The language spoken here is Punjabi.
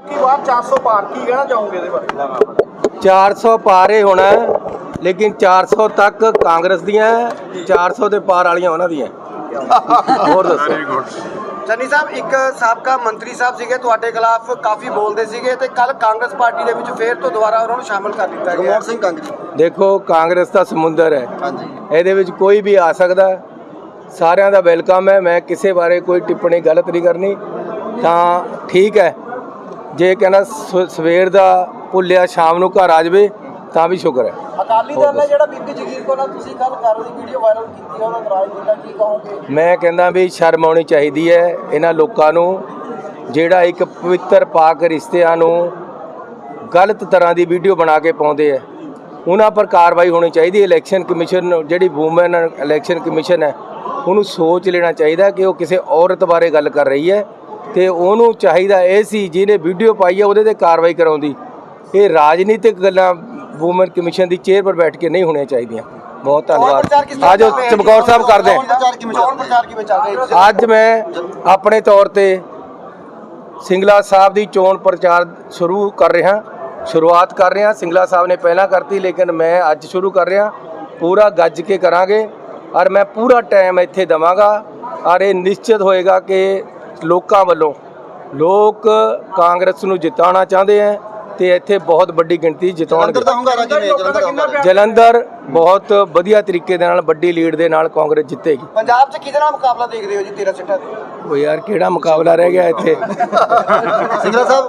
ਕੀ ਵਾਰ 400 ਪਾਰ ਕੀ ਕਹਿਣਾ ਚਾਹੋਗੇ ਇਹਦੇ ਬਾਰੇ? 400 ਪਾਰੇ ਹੋਣਾ ਹੈ, ਲੇਕਿਨ 400 ਤੱਕ ਕਾਂਗਰਸ ਦੀਆਂ ਹੈ, 400 ਦੇ ਪਾਰ ਵਾਲੀਆਂ ਉਹਨਾਂ ਦੀਆਂ। ਹੋਰ ਦੱਸੋ। ਚੰਨੀ ਸਾਹਿਬ ਇੱਕ ਸਾਬਕਾ ਮੰਤਰੀ ਸਾਹਿਬ ਸੀਗੇ ਤੁਹਾਡੇ ਖਿਲਾਫ ਕਾਫੀ ਬੋਲਦੇ ਸੀਗੇ ਤੇ ਕੱਲ ਕਾਂਗਰਸ ਪਾਰਟੀ ਦੇ ਵਿੱਚ ਫੇਰ ਤੋਂ ਦੁਬਾਰਾ ਉਹਨਾਂ ਨੂੰ ਸ਼ਾਮਲ ਕਰ ਦਿੱਤਾ ਗਿਆ। ਗੁਰਮੋਹਨ ਸਿੰਘ ਕਾਂਗਰੀ ਦੇਖੋ ਕਾਂਗਰਸ ਦਾ ਸਮੁੰਦਰ ਹੈ। ਹਾਂਜੀ। ਇਹਦੇ ਵਿੱਚ ਕੋਈ ਵੀ ਆ ਸਕਦਾ। ਸਾਰਿਆਂ ਦਾ ਵੈਲਕਮ ਹੈ। ਮੈਂ ਕਿਸੇ ਬਾਰੇ ਕੋਈ ਟਿੱਪਣੀ ਗਲਤ ਨਹੀਂ ਕਰਨੀ। ਤਾਂ ਠੀਕ ਹੈ। ਜੇ ਕਹਿੰਦਾ ਸਵੇਰ ਦਾ ਭੁੱਲਿਆ ਸ਼ਾਮ ਨੂੰ ਘਰ ਆ ਜਾਵੇ ਤਾਂ ਵੀ ਸ਼ੁਕਰ ਹੈ। ਅਕਾਲੀ ਦਲ ਨੇ ਜਿਹੜਾ ਬੀਬੀ ਜਗੀਰ ਕੋ ਨਾਲ ਤੁਸੀਂ ਕੱਲ ਕਰ ਦੀ ਵੀਡੀਓ ਵਾਇਰਲ ਕੀਤੀ ਹੈ ਉਹਦਾ ਇਤਰਾਜ਼ ਕੀਤਾ ਕੀ ਕਹੋਗੇ? ਮੈਂ ਕਹਿੰਦਾ ਵੀ ਸ਼ਰਮ ਆਉਣੀ ਚਾਹੀਦੀ ਹੈ ਇਹਨਾਂ ਲੋਕਾਂ ਨੂੰ ਜਿਹੜਾ ਇੱਕ ਪਵਿੱਤਰ ਪਾਕ ਰਿਸ਼ਤਿਆਂ ਨੂੰ ਗਲਤ ਤਰ੍ਹਾਂ ਦੀ ਵੀਡੀਓ ਬਣਾ ਕੇ ਪਾਉਂਦੇ ਹੈ। ਉਹਨਾਂ ਪਰ ਕਾਰਵਾਈ ਹੋਣੀ ਚਾਹੀਦੀ ਹੈ। ਇਲੈਕਸ਼ਨ ਕਮਿਸ਼ਨ ਜਿਹੜੀ ਵੂਮਨ ਇਲੈਕਸ਼ਨ ਕਮਿਸ਼ਨ ਹੈ ਉਹਨੂੰ ਸੋਚ ਲੈਣਾ ਚਾਹੀਦਾ ਕਿ ਉਹ ਕਿਸੇ ਔਰਤ ਬਾਰੇ ਗੱਲ ਕਰ ਰਹੀ ਹੈ। ਤੇ ਉਹਨੂੰ ਚਾਹੀਦਾ ਇਹ ਸੀ ਜਿਹਨੇ ਵੀਡੀਓ ਪਾਈ ਹੈ ਉਹਦੇ ਤੇ ਕਾਰਵਾਈ ਕਰਾਉਂਦੀ। ਇਹ ਰਾਜਨੀਤਿਕ ਗੱਲਾਂ ਵੂਮਨ ਕਮਿਸ਼ਨ ਦੀ ਚੇਅਰ ਪਰ ਬੈਠ ਕੇ ਨਹੀਂ ਹੋਣੀਆਂ ਚਾਹੀਦੀਆਂ। ਬਹੁਤ ਧੰਨਵਾਦ। ਆਜੋ ਚਮਕੌਰ ਸਾਹਿਬ ਕਰਦੇ। ਅੱਜ ਮੈਂ ਆਪਣੇ ਤੌਰ ਤੇ ਸਿੰਗਲਾ ਸਾਹਿਬ ਦੀ ਚੋਣ ਪ੍ਰਚਾਰ ਸ਼ੁਰੂ ਕਰ ਰਿਹਾ। ਸ਼ੁਰੂਆਤ ਕਰ ਰਿਹਾ। ਸਿੰਗਲਾ ਸਾਹਿਬ ਨੇ ਪਹਿਲਾਂ ਕਰਤੀ ਲੇਕਿਨ ਮੈਂ ਅੱਜ ਸ਼ੁਰੂ ਕਰ ਰਿਹਾ। ਪੂਰਾ ਗੱਜ ਕੇ ਕਰਾਂਗੇ। ਔਰ ਮੈਂ ਪੂਰਾ ਟਾਈਮ ਇੱਥੇ ਦਵਾਂਗਾ। ਔਰ ਇਹ ਨਿਸ਼ਚਿਤ ਹੋਏਗਾ ਕਿ ਲੋਕਾਂ ਵੱਲੋਂ ਲੋਕ ਕਾਂਗਰਸ ਨੂੰ ਜਿਤਾਉਣਾ ਚਾਹੁੰਦੇ ਹੈ ਤੇ ਇੱਥੇ ਬਹੁਤ ਵੱਡੀ ਗਿਣਤੀ ਜਿਤਾਉਣਗੇ। ਜਲੰਧਰ ਬਹੁਤ ਵਧੀਆ ਤਰੀਕੇ ਦੇ ਨਾਲ ਵੱਡੀ ਲੀਡ ਦੇ ਨਾਲ ਕਾਂਗਰਸ ਜਿੱਤੇਗੀ। ਪੰਜਾਬ 'ਚ ਕਿਹਦੇ ਨਾਲ ਮੁਕਾਬਲਾ ਦੇਖਦੇ ਹੋ ਜੀ 13 ਸੀਟਾਂ ਤੇ ਉਹ ਯਾਰ ਕਿਹੜਾ ਮੁਕਾਬਲਾ ਰਹਿ ਗਿਆ ਇੱਥੇ? ਸਿੰਗਲਾ ਸਾਹਿਬ।